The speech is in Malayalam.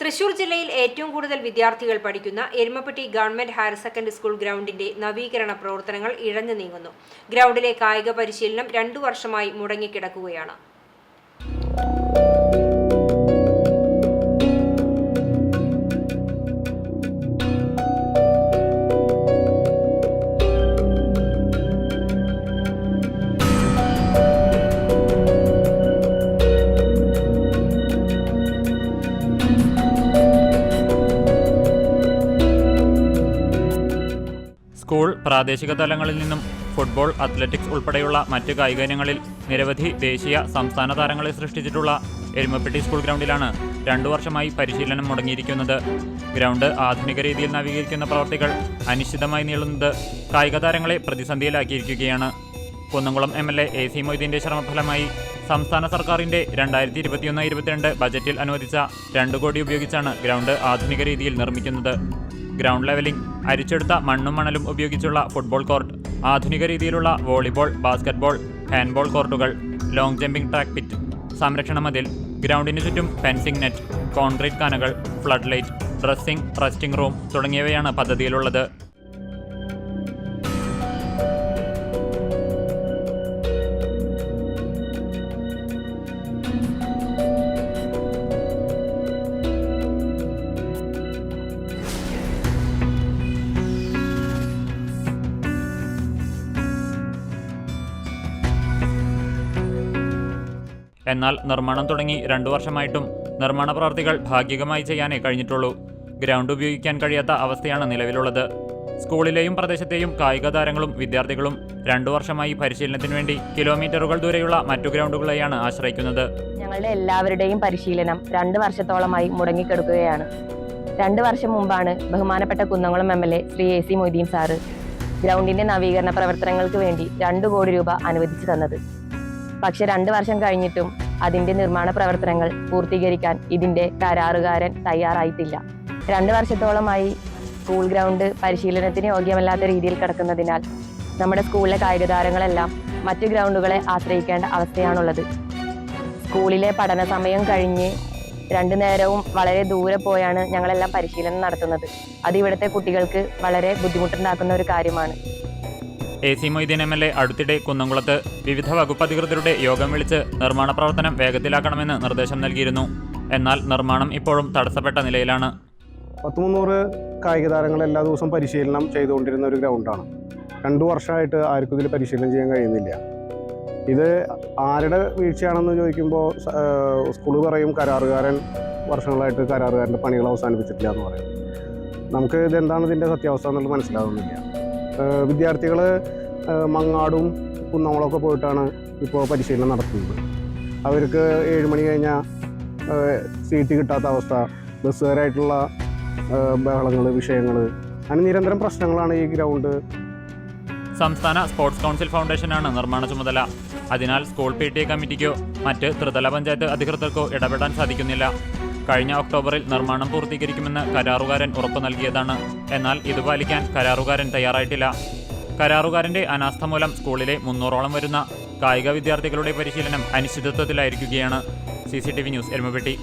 തൃശൂർ ജില്ലയിൽ ഏറ്റവും കൂടുതൽ വിദ്യാർത്ഥികൾ പഠിക്കുന്ന Erumapetty government higher secondary school ഗ്രൗണ്ടിന്റെ നവീകരണ പ്രവർത്തനങ്ങൾ ഇഴഞ്ഞു നീങ്ങുന്നു. ഗ്രൗണ്ടിലെ കായിക പരിശീലനം രണ്ടു വർഷമായി മുടങ്ങിക്കിടക്കുകയാണ്. സ്കൂൾ പ്രാദേശിക തലങ്ങളിൽ നിന്നും ഫുട്ബോൾ അത്ലറ്റിക്സ് ഉൾപ്പെടെയുള്ള മറ്റ് കായിക ഇനങ്ങളിൽ നിരവധി ദേശീയ സംസ്ഥാന താരങ്ങളെ സൃഷ്ടിച്ചിട്ടുള്ള എരുമപ്പെട്ടി സ്കൂൾ ഗ്രൗണ്ടിലാണ് രണ്ടു വർഷമായി പരിശീലനം മുടങ്ങിയിരിക്കുന്നത്. ഗ്രൗണ്ട് ആധുനിക രീതിയിൽ നവീകരിക്കുന്ന പ്രവർത്തികൾ അനിശ്ചിതമായി നീളുന്നത് കായിക താരങ്ങളെ പ്രതിസന്ധിയിലാക്കിയിരിക്കുകയാണ്. Kunnamkulam M L A C മൊയ്തീന്റെ ശ്രമഫലമായി സംസ്ഥാന സർക്കാരിന്റെ രണ്ടായിരത്തി ഇരുപത്തിയൊന്ന് ഇരുപത്തിരണ്ട് ബജറ്റിൽ അനുവദിച്ച രണ്ട് കോടി ഉപയോഗിച്ചാണ് ഗ്രൗണ്ട് ആധുനിക രീതിയിൽ നിർമ്മിക്കുന്നത്. ഗ്രൗണ്ട് ലെവലിംഗ് അരിച്ചെടുത്ത മണ്ണും മണലും ഉപയോഗിച്ചുള്ള ഫുട്ബോൾ കോർട്ട് ആധുനിക രീതിയിലുള്ള വോളിബോൾ ബാസ്കറ്റ്ബോൾ ഹാൻഡ്ബോൾ കോർട്ടുകൾ ലോങ് ജമ്പിംഗ് ട്രാക്ക് പിറ്റ് സംരക്ഷണ മതിൽ ഗ്രൗണ്ടിന് ചുറ്റും fencing net concrete കാനകൾ flood light dressing resting room തുടങ്ങിയവയാണ് പദ്ധതിയിലുള്ളത്. എന്നാൽ നിർമ്മാണം തുടങ്ങി രണ്ടു വർഷമായിട്ടും നിർമ്മാണ പ്രവർത്തികൾ ഭാഗികമായി ചെയ്യാനേ കഴിഞ്ഞിട്ടുള്ളൂ. ഗ്രൗണ്ട് ഉപയോഗിക്കാൻ കഴിയാത്ത അവസ്ഥയാണ് നിലവിലുള്ളത്. സ്കൂളിലെയും പ്രദേശത്തെയും കായിക താരങ്ങളും വിദ്യാർത്ഥികളും രണ്ടു വർഷമായി പരിശീലനത്തിന് വേണ്ടി കിലോമീറ്ററുകൾ ദൂരെയുള്ള മറ്റു ഗ്രൗണ്ടുകളെയാണ് ആശ്രയിക്കുന്നത്. ഞങ്ങളുടെ എല്ലാവരുടെയും പരിശീലനം രണ്ട് വർഷത്തോളമായി മുടങ്ങിക്കിടക്കുകയാണ്. രണ്ട് വർഷം മുമ്പാണ് ബഹുമാനപ്പെട്ട Kunnamkulam M L A Shri A C Moideen sir ഗ്രൗണ്ടിന്റെ നവീകരണ പ്രവർത്തനങ്ങൾക്ക് വേണ്ടി രണ്ടു കോടി രൂപ അനുവദിച്ചു തന്നത്. പക്ഷെ രണ്ട് വർഷം കഴിഞ്ഞിട്ടും അതിന്റെ നിർമ്മാണ പ്രവർത്തനങ്ങൾ പൂർത്തീകരിക്കാൻ ഇതിന്റെ കരാറുകാരൻ തയ്യാറായിട്ടില്ല. രണ്ട് വർഷത്തോളമായി സ്കൂൾ ഗ്രൗണ്ട് പരിശീലനത്തിന് യോഗ്യമല്ലാത്ത രീതിയിൽ കിടക്കുന്നതിനാൽ നമ്മുടെ സ്കൂളിലെ കായിക താരങ്ങളെല്ലാം മറ്റു ഗ്രൗണ്ടുകളെ ആശ്രയിക്കേണ്ട അവസ്ഥയാണുള്ളത്. സ്കൂളിലെ പഠന സമയം കഴിഞ്ഞ് രണ്ടു നേരവും വളരെ ദൂരെ പോയാണ് ഞങ്ങളെല്ലാം പരിശീലനം നടത്തുന്നത്. അത് ഇവിടുത്തെ കുട്ടികൾക്ക് വളരെ ബുദ്ധിമുട്ടുണ്ടാക്കുന്ന ഒരു കാര്യമാണ്. A C Moideen M L A അടുത്തിടെ കുന്നംകുളത്ത് വിവിധ വകുപ്പ് അധികൃതരുടെ യോഗം വിളിച്ച് നിർമ്മാണ പ്രവർത്തനം വേഗത്തിലാക്കണമെന്ന് നിർദ്ദേശം നൽകിയിരുന്നു. എന്നാൽ നിർമ്മാണം ഇപ്പോഴും തടസ്സപ്പെട്ട നിലയിലാണ്. പത്ത് മുന്നൂറ് കായിക താരങ്ങൾ എല്ലാ ദിവസവും പരിശീലനം ചെയ്തുകൊണ്ടിരുന്ന ഒരു ഗ്രൗണ്ടാണ്. രണ്ടു വർഷമായിട്ട് ആർക്കും ഇതിൽ പരിശീലനം ചെയ്യാൻ കഴിയുന്നില്ല. ഇത് ആരുടെ വീഴ്ചയാണെന്ന് ചോദിക്കുമ്പോൾ സ്കൂൾ പറയും കരാറുകാരൻ വർഷങ്ങളായിട്ട് കരാറുകാരന്റെ പണികൾ അവസാനിപ്പിച്ചിട്ടില്ല എന്ന് പറയും. നമുക്ക് ഇതെന്താണ് ഇതിന്റെ സത്യാവസ്ഥ എന്നുള്ളത് മനസ്സിലാവുന്നില്ല. വിദ്യാർത്ഥികൾ മങ്ങാടും കുന്നംകുളമൊക്കെ പോയിട്ടാണ് ഇപ്പോൾ പരിശീലനം നടത്തുന്നത്. അവർക്ക് ഏഴ് മണി കഴിഞ്ഞാൽ സീറ്റ് കിട്ടാത്ത അവസ്ഥ ബസ്സുകാരായിട്ടുള്ള ബഹളങ്ങൾ വിഷയങ്ങൾ അങ്ങനെ നിരന്തരം പ്രശ്നങ്ങളാണ് ഈ ഗ്രൗണ്ട്. സംസ്ഥാന സ്പോർട്സ് കൗൺസിൽ ഫൗണ്ടേഷനാണ് നിർമ്മാണ ചുമതല. അതിനാൽ സ്കൂൾ പി ടി എ കമ്മിറ്റിക്കോ മറ്റ് ത്രിതല പഞ്ചായത്ത് അധികൃതർക്കോ ഇടപെടാൻ സാധിക്കുന്നില്ല. കഴിഞ്ഞ ഒക്ടോബറിൽ നിർമ്മാണം പൂർത്തീകരിക്കുമെന്ന് കരാറുകാരൻ ഉറപ്പു നൽകിയതാണ്. എന്നാൽ ഇത് പാലിക്കാൻ കരാറുകാരൻ തയ്യാറായിട്ടില്ല. കരാറുകാരന്റെ അനാസ്ഥ മൂലം സ്കൂളിലെ മുന്നൂറോളം വരുന്ന കായിക വിദ്യാർത്ഥികളുടെ പരിശീലനം അനിശ്ചിതത്വത്തിലായിരിക്കുകയാണ്. C C T V news Erumapetty.